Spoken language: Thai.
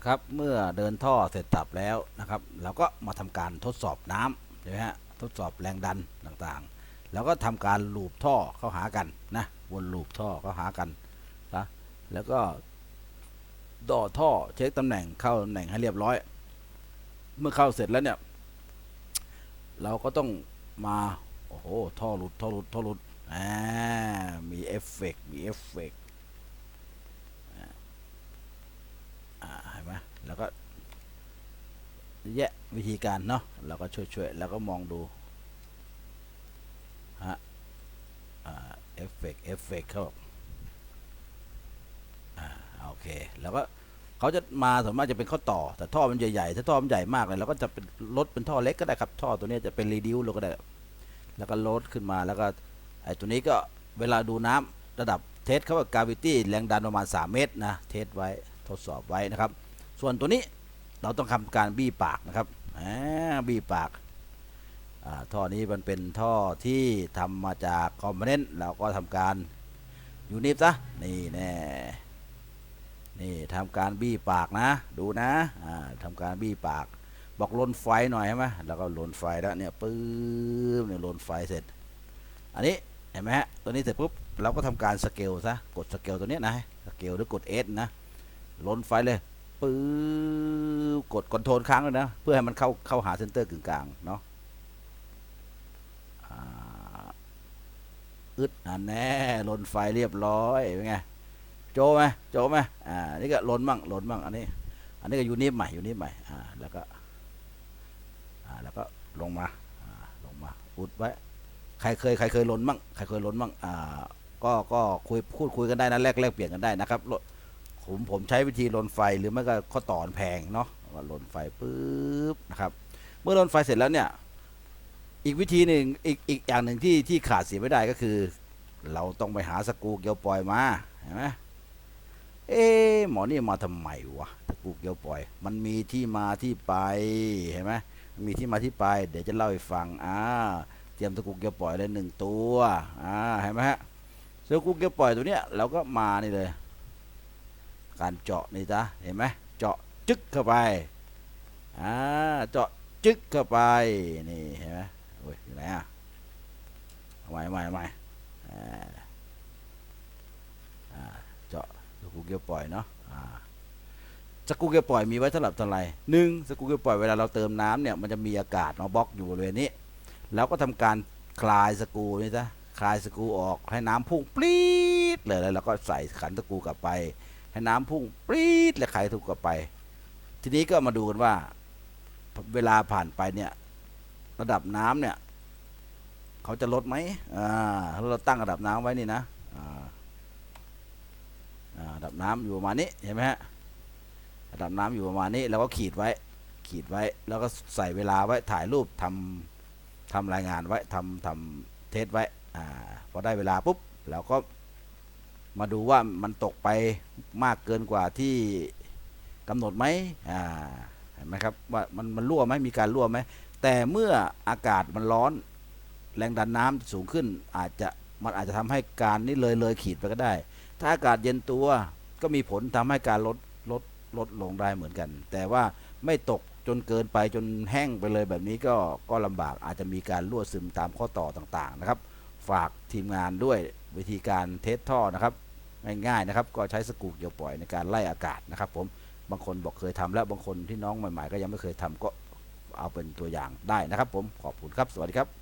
นะครับ เมื่อเดินท่อเสร็จสับแล้วนะครับเราก็มาทำการทดสอบน้ำใช่ไหมฮะทดสอบแรงดันต่างๆ แล้วก็ทำการลูบท่อเข้าหากันนะวนลูบท่อเข้าหากันนะแล้วก็ดอท่อเช็คตำแหน่งเข้าตำแหน่งให้เรียบร้อย เมื่อเข้าเสร็จแล้วเนี่ย เราก็ต้องมาโอ้โหท่อหลุดท่อหลุดท่อหลุดอ่ามีเอฟเฟกต์มีเอฟเฟกต์ อ่าเห็นไหม แล้วก็แยะวิธีการเนาะเราก็ช่วยๆแล้วก็มองดูฮะเอฟเฟกเอฟเฟกเขาบอกอ่าโอเคแล้วก็เขาจะมาส่วนมากจะเป็นข้อต่อ แต่ท่อมันใหญ่ๆถ้าท่อมันใหญ่มากเลยเราก็จะเป็นลดเป็นท่อเล็กก็ได้ครับ ท่อตัวนี้จะเป็นรีดิวเราก็ได้ แล้วก็ลดขึ้นมาแล้วก็ไอ้ตัวนี้ก็เวลาดูน้ำระดับเทสเขาว่ากาวิตี้แรงดันประมาณ 3 เมตรนะ เทสไว้ทดสอบไว้นะครับ ส่วนตัวนี้เราต้องทำการบี้ปากนะครับบี้ปากท่อนี้มันเป็นท่อที่ทำมาจากคอมโพเนนต์เราก็ทำการยูนิฟซะนี่แน่นี่ทำการบี้ปากนะ ดูนะอ่าทำการบี้ปาก บอกลนไฟหน่อยใช่ไหมแล้วก็ลนไฟแล้วเนี่ยปื๊บเนี่ยลนไฟเสร็จ อันนี้เห็นไหมฮะตัวนี้เสร็จปุ๊บเราก็ทำการสเกลซะกดสเกลตัวนี้นะสเกลหรือกด S นะลนไฟเลย ปื๊บกดคอนโทรลค้างเลยนะ เพื่อให้มันเข้าเข้าหาเซนเตอร์กึ่งกลางเนาะอึดอันแน่ลนไฟเรียบร้อยเป็นไงโจไหมโจไหมอ่านี่ก็ลนมั่งลนมั่งอันนี้ อันนี้ก็ยูนิฟใหม่ยูนิฟใหม่อ่าแล้วก็อ่าแล้วก็ลงมาอ่าลงมาอุดไว้ใครเคยใครเคยลนมั่งใครเคยลนมั่งอ่าก็ก็คุยพูดคุยกันได้นะแลกแลกเปลี่ยนกันได้นะครับล ผมผมใช้วิธีลนไฟหรือไม่ก็ข้อต่อแพงเนาะก็ลนไฟปุ๊บนะครับเมื่อลนไฟเสร็จแล้วเนี่ยอีกวิธีหนึ่งอีกอีกอย่างหนึ่งที่ที่ขาดเสียไม่ได้ก็คือ เราต้องไปหาสกูเกียวปล่อยมาเห็นไหมเอ๊หมอนี่มาทำไมวะสกูเกียวปล่อย มันมีที่มาที่ไปเห็นไหมมีที่มาที่ไป เดี๋ยวจะเล่าให้ฟังอ่าเตรียมตะกุกเกียวปล่อยเลยหนึ่งตัวอ่าเห็นไหมฮะตะกุกเกียวปล่อยตัวเนี้ยเราก็มานี่เลย การเจาะนี่จ้ะเห็นไหมเจาะจึ๊กเข้าไปอ่าเจาะจึ๊กเข้าไปนี่เห็นไหมโอ้ยอยู่ไหนอะใหม่ใหม่ใหม่อ่าเจาะตะกุกเกียวปล่อยเนาะอ่าสกูเกียวปล่อยมีไว้สำหรับเท่าไรหนึ่งสกูเกียวปล่อยเวลาเราเติมน้ำเนี่ยมันจะมีอากาศมาบล็อกอยู่บริเวณนี้แล้วก็ทำการคลายสกูนี่ซะคลายสกูออกให้น้ำพุ่งปรี๊ดเลยแล้วเราก็ใส่ขันสกูกลับไป ให้น้ำพุ่งปรี๊ดและไขถูกกลับไป ทีนี้ก็มาดูกันว่า เวลาผ่านไปเนี่ย ระดับน้ำเนี่ย เขาจะลดไหมอ่าเราตั้งระดับน้ำไว้นี่นะอ่าระดับน้ำอยู่ประมาณนี้เห็นไหมฮะระดับน้ำอยู่ประมาณนี้แล้วก็ขีดไว้ ขีดไว้ แล้วก็ใส่เวลาไว้ถ่ายรูปทำทำรายงานไว้ทำทำเทสไว้อ่าพอได้เวลาปุ๊บเราก็ มาดูว่ามันตกไปมากเกินกว่าที่กำหนดไหมอ่าเห็นไหมครับว่ามันมันรั่วไหมมีการรั่วไหมแต่เมื่ออากาศมันร้อน แรงดันน้ำสูงขึ้น อาจจะมันอาจจะทำให้การนี่เลยเลยขีดไปก็ได้ ถ้าอากาศเย็นตัวก็มีผลทำให้การลดลดลดลงได้เหมือนกัน แต่ว่าไม่ตกจนเกินไปจนแห้งไปเลยแบบนี้ก็ก็ลำบากอาจจะมีการรั่วซึมตามข้อต่อต่างๆนะครับ ฝากทีมงานด้วย วิธีการเทสท่อนะครับง่ายๆนะครับ ก็ใช้สกูเกียวปล่อยในการไล่อากาศนะครับ ผมบางคนบอกเคยทำแล้วบางคนที่น้องใหม่ๆ ก็ยังไม่เคยทำก็เอาเป็นตัวอย่างได้นะครับ ผมขอบคุณครับสวัสดีครับ